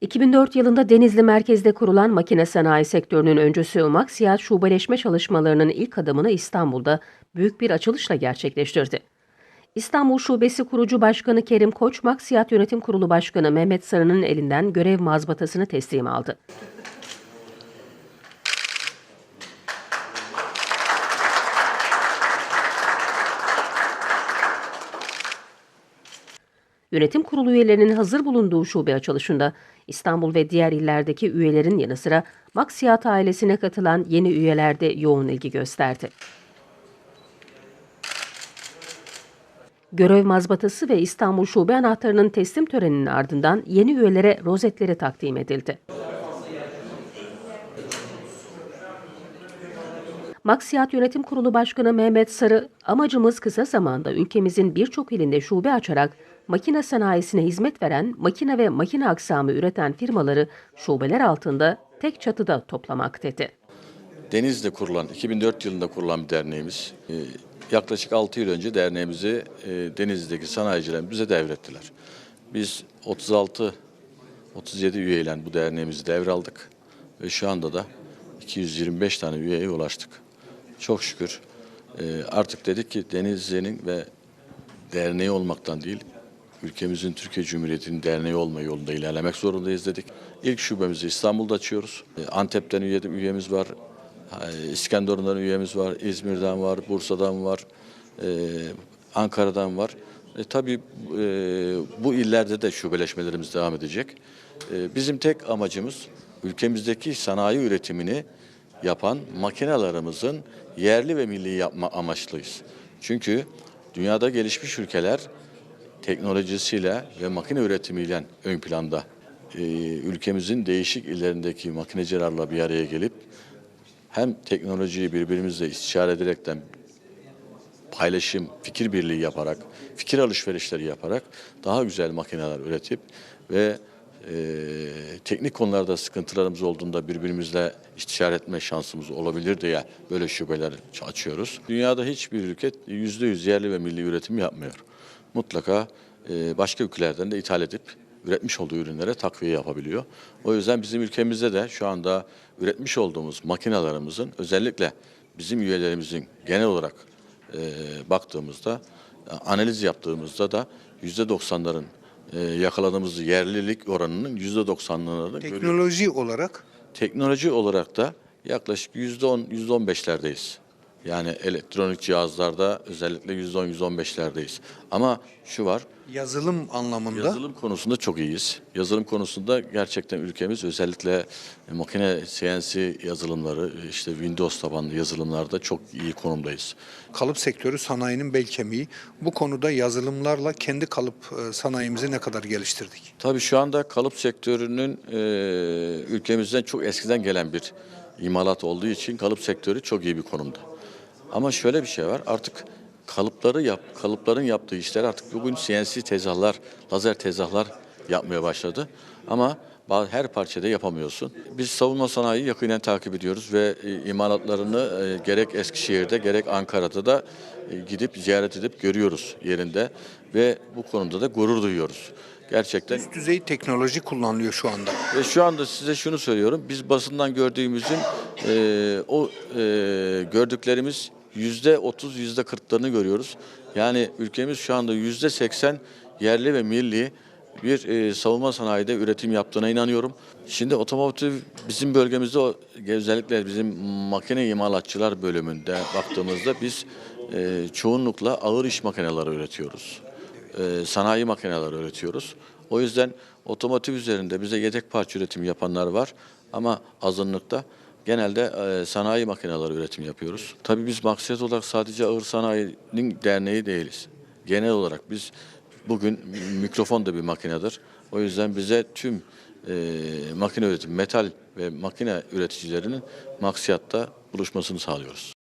2004 yılında Denizli merkezde kurulan makine sanayi sektörünün öncüsü Maksiyat şubeleşme çalışmalarının ilk adımını İstanbul'da büyük bir açılışla gerçekleştirdi. İstanbul Şubesi Kurucu Başkanı Kerim Koç, Maksiyat Yönetim Kurulu Başkanı Mehmet Sarı'nın elinden görev mazbatasını teslim aldı. Yönetim kurulu üyelerinin hazır bulunduğu şube açılışında İstanbul ve diğer illerdeki üyelerin yanı sıra Maksiyat ailesine katılan yeni üyeler de yoğun ilgi gösterdi. Görev mazbatası ve İstanbul Şube anahtarının teslim töreninin ardından yeni üyelere rozetleri takdim edildi. Maksiyat Yönetim Kurulu Başkanı Mehmet Sarı, amacımız kısa zamanda ülkemizin birçok ilinde şube açarak makine sanayisine hizmet veren, makine ve makine aksamı üreten firmaları şubeler altında tek çatıda toplamak dedi. Denizli'de kurulan, 2004 yılında kurulan bir derneğimiz. Ee, Yaklaşık 6 yıl önce derneğimizi e, Denizli'deki sanayiciler bize devrettiler. Biz 36 37 üyeyle bu derneğimizi devraldık ve şu anda da 225 tane üyeye ulaştık. Çok şükür e, artık dedik ki Denizli'nin ve derneği olmaktan değil, ülkemizin Türkiye Cumhuriyeti'nin derneği olma yolunda ilerlemek zorundayız dedik. İlk şubemizi İstanbul'da açıyoruz. E, Antep'ten üye, üyemiz var, e, İskenderun'dan üyemiz var, İzmir'den var, Bursa'dan var, e, Ankara'dan var. E, tabii e, bu illerde de şubeleşmelerimiz devam edecek. E, bizim tek amacımız ülkemizdeki sanayi üretimini yapan makinalarımızın yerli ve milli yapma amaçlıyız. Çünkü dünyada gelişmiş ülkeler teknolojisiyle ve makine üretimiyle ön planda. Ee, ülkemizin değişik illerindeki makinecilerle bir araya gelip hem teknolojiyi birbirimizle istişare ederekten paylaşım, fikir birliği yaparak, fikir alışverişleri yaparak daha güzel makineler üretip ve e, teknik konularda sıkıntılarımız olduğunda birbirimizle istişare etme şansımız olabilir diye böyle şubeler açıyoruz. Dünyada hiçbir ülke yüzde yüz yerli ve milli üretim yapmıyor. Mutlaka e, başka ülkelerden de ithal edip üretmiş olduğu ürünlere takviye yapabiliyor. O yüzden bizim ülkemizde de şu anda üretmiş olduğumuz makinalarımızın özellikle bizim üyelerimizin genel olarak e, baktığımızda, e, analiz yaptığımızda da yüzde doksanların e, yakaladığımız yerlilik oranının yüzde doksanlarını görüyoruz. Teknoloji olarak Teknoloji olarak da yaklaşık yüzde on, yüzde on beşlerdeyiz. Yani elektronik cihazlarda özellikle yüzde on, yüzde on beşlerdeyiz. Ama şu var, yazılım anlamında Yazılım konusunda çok iyiyiz. Yazılım konusunda gerçekten ülkemiz özellikle makine CNC yazılımları, işte Windows tabanlı yazılımlarda çok iyi konumdayız. kalıp sektörü sanayinin bel kemiği. Bu konuda yazılımlarla kendi kalıp e, sanayimizi ne kadar geliştirdik? Tabii şu anda kalıp sektörünün e, ülkemizden çok eskiden gelen bir imalat olduğu için kalıp sektörü çok iyi bir konumda. Ama şöyle bir şey var artık kalıpları yap, kalıpların yaptığı işler artık bugün CNC tezahlar, lazer tezahlar yapmaya başladı. Ama her parçada yapamıyorsun. Biz savunma sanayiyi yakinen takip ediyoruz ve e, imalatlarını e, gerek Eskişehir'de gerek Ankara'da da e, gidip ziyaret edip görüyoruz yerinde ve bu konuda da gurur duyuyoruz. Gerçekten Üst düzey teknoloji kullanılıyor şu anda. ve şu anda size şunu söylüyorum. Biz basından gördüğümüzün e, o e, gördüklerimiz yüzde otuz, yüzde kırklarını görüyoruz. Yani ülkemiz şu anda yüzde seksen yerli ve milli bir e, savunma sanayide üretim yaptığına inanıyorum. Şimdi otomotiv bizim bölgemizde özellikle bizim makine imalatçılar bölümünde baktığımızda biz e, çoğunlukla ağır iş makineleri üretiyoruz e, sanayi makineleri üretiyoruz. O yüzden otomotiv üzerinde bize yedek parça üretimi yapanlar var ama azınlıkta genelde e, sanayi makineleri üretim yapıyoruz. Tabii biz maksat olarak sadece ağır sanayinin derneği değiliz. Genel olarak biz bugün mikrofon da bir makinedir. O yüzden bize tüm e, makine üretim, metal ve makine üreticilerinin maksiyatta buluşmasını sağlıyoruz.